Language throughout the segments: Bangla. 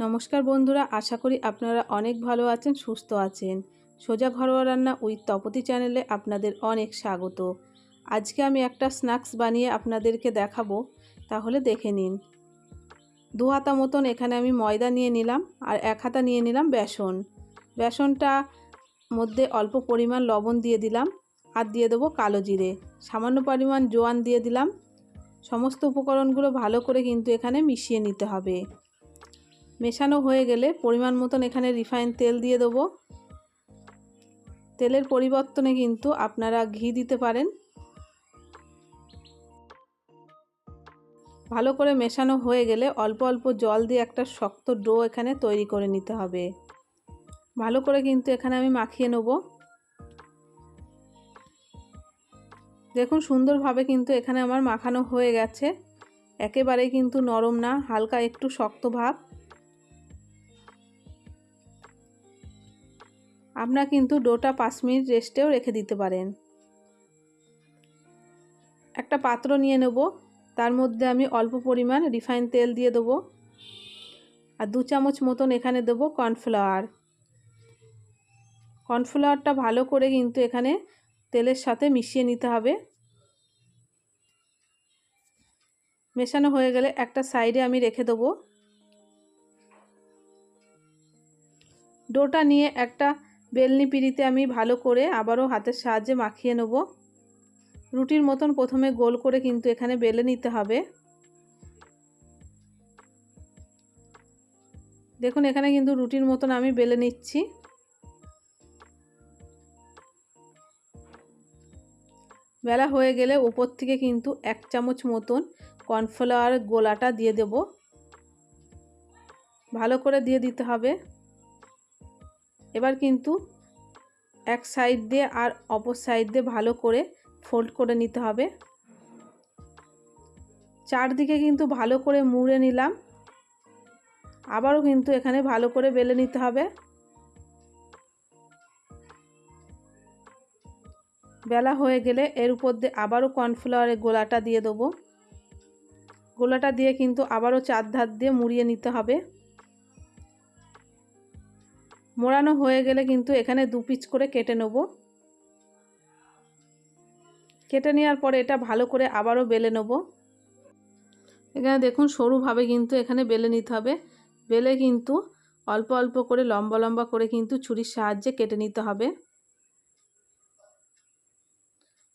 নমস্কার বন্ধুরা, আশা করি আপনারা অনেক ভালো আছেন, সুস্থ আছেন। সোজা ঘরোয়া রান্না উইথ তপতি চ্যানেলে আপনাদের অনেক স্বাগত। আজকে আমি একটা স্ন্যাক্স বানিয়ে আপনাদেরকে দেখাবো, তাহলে দেখে নিন। দু হাতা মতন এখানে আমি ময়দা নিয়ে নিলাম আর এক হাতা নিয়ে নিলাম বেসন। বেসনটা মধ্যে অল্প পরিমাণ লবণ দিয়ে দিলাম আর দিয়ে দেবো কালো জিরে। সামান্য পরিমাণ জোয়ান দিয়ে দিলাম। সমস্ত উপকরণগুলো ভালো করে কিন্তু এখানে মিশিয়ে নিতে হবে। মেশানো হয়ে গেলে পরিমাণ মতন এখানে রিফাইন তেল দিয়ে দেবো। তেলের পরিবর্তনে কিন্তু আপনারা ঘি দিতে পারেন। ভালো করে মেশানো হয়ে গেলে অল্প অল্প জল দিয়ে একটা শক্ত ডো এখানে তৈরি করে নিতে হবে। ভালো করে কিন্তু এখানে আমি মাখিয়ে নেব। দেখুন সুন্দরভাবে কিন্তু এখানে আমার মাখানো হয়ে গেছে। একেবারেই কিন্তু নরম না, হালকা একটু শক্ত ভাব। আপনারা কিন্তু ডোটা পাঁচ মিনিট রেস্টেও রেখে দিতে পারেন। একটা পাত্র নিয়ে নেব, তার মধ্যে আমি অল্প পরিমাণ রিফাইন তেল দিয়ে দেবো আর দু চামচ মতন এখানে দেবো কর্নফ্লাওয়ার। কর্নফ্লাওয়ারটা ভালো করে কিন্তু এখানে তেলের সাথে মিশিয়ে নিতে হবে। মেশানো হয়ে গেলে একটা সাইডে আমি রেখে দেবো। ডোটা নিয়ে একটা বেলনি পিড়িতে আমি ভালো করে আবারও হাতের সাহায্যে মাখিয়ে নেব। রুটির মতন প্রথমে গোল করে কিন্তু এখানে বেলে নিতে হবে। দেখুন, এখানে কিন্তু রুটির মতন আমি বেলে নিচ্ছি। বেলা হয়ে গেলে উপর থেকে কিন্তু এক চামচ মতন কর্নফ্লাওয়ার গোলাটা দিয়ে দেব। ভালো করে দিয়ে দিতে হবে। এবার কিন্তু এক সাইড দিয়ে আর অপর সাইড দিয়ে ভালো করে ফোল্ড করে নিতে হবে। চারদিকে কিন্তু ভালো করে মুড়ে নিলাম। আবারও কিন্তু এখানে ভালো করে বেলে নিতে হবে। বেলা হয়ে গেলে এর উপর দিয়ে আবারও কর্নফ্লাওয়ারের গোলাটা দিয়ে দেবো। গোলাটা দিয়ে কিন্তু আবারও চার ধার দিয়ে মুড়িয়ে নিতে হবে। মোড়ানো হয়ে গেলে কিন্তু এখানে দু পিচ করে কেটে নেব। কেটে নেওয়ার পরে এটা ভালো করে আবারও বেলে নেব। এখানে দেখুন সরুভাবে কিন্তু এখানে বেলে নিতে হবে। বেলে কিন্তু অল্প অল্প করে, লম্বা লম্বা করে কিন্তু ছুরির সাহায্যে কেটে নিতে হবে।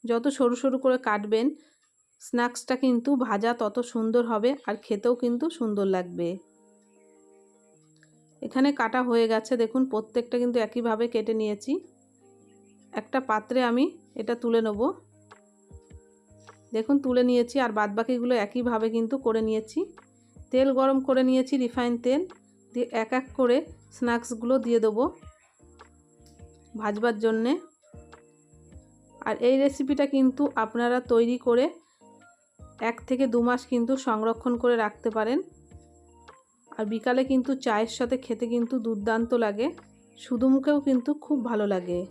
যত সরু সরু করে কাটবেন, স্ন্যাক্সটা কিন্তু ভাজা তত সুন্দর হবে আর খেতেও কিন্তু সুন্দর লাগবে। এখানে কাটা হয়ে গেছে। দেখুন, প্রত্যেকটা কিন্তু একইভাবে কেটে নিয়েছি। একটা পাত্রে আমি এটা তুলে নেব। দেখুন, তুলে নিয়েছি আর বাদবাকিগুলো একইভাবে কিন্তু করে নিয়েছি। তেল গরম করে নিয়েছি, রিফাইন তেল। দিয়ে এক এক করে স্ন্যাক্সগুলো দিয়ে দেবো ভাজবার জন্যে। আর এই রেসিপিটা কিন্তু আপনারা তৈরি করে এক থেকে দু মাস কিন্তু সংরক্ষণ করে রাখতে পারেন। আর বিকালে কিন্তু চায়ের সাথে খেতে কিন্তু দুর্দান্ত লাগে। শুধু মুখেও কিন্তু খুব ভালো লাগে।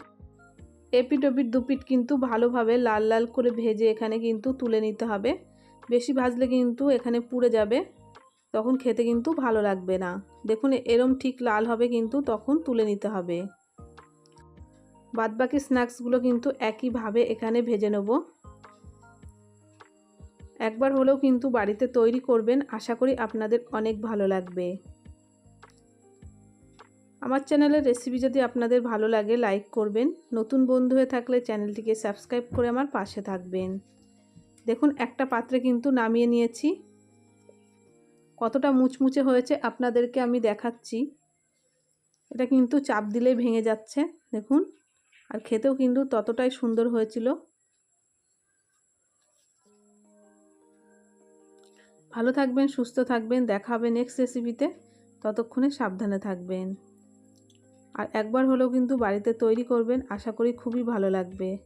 এপিট ওপিট দুপিট কিন্তু ভালোভাবে লাল লাল করে ভেজে এখানে কিন্তু তুলে নিতে হবে। বেশি ভাজলে কিন্তু এখানে পুড়ে যাবে। তখন খেতে কিন্তু ভালো লাগবে না। দেখুন, এরম ঠিক লাল হবে কিন্তু তখন তুলে নিতে হবে। বাদবাকি স্ন্যাক্সগুলো কিন্তু একইভাবে এখানে ভেজে নেব। একবার হলেও কিন্তু বাড়িতে তৈরি করবেন। আশা করি আপনাদের অনেক ভালো লাগবে। আমার চ্যানেলের রেসিপি যদি আপনাদের ভালো লাগে, লাইক করবেন। নতুন বন্ধু হয়ে থাকলে চ্যানেলটিকে সাবস্ক্রাইব করে আমার পাশে থাকবেন। দেখুন, একটা পাত্রে কিন্তু নামিয়ে নিয়েছি। কতটা মুচমুচে হয়েছে আপনাদেরকে আমি দেখাচ্ছি। এটা কিন্তু চাপ দিলেই ভেঙে যাচ্ছে, দেখুন। আর খেতেও কিন্তু ততটাই সুন্দর হয়েছিল। ভালো থাকবেন, সুস্থ থাকবেন, দেখা হবে নেক্সট রেসিপিতে ততক্ষণে সাবধানে থাকবেন। আর একবার হলেও কিন্তু বাড়িতে তৈরি করবেন, আশা করি খুবই ভালো লাগবে।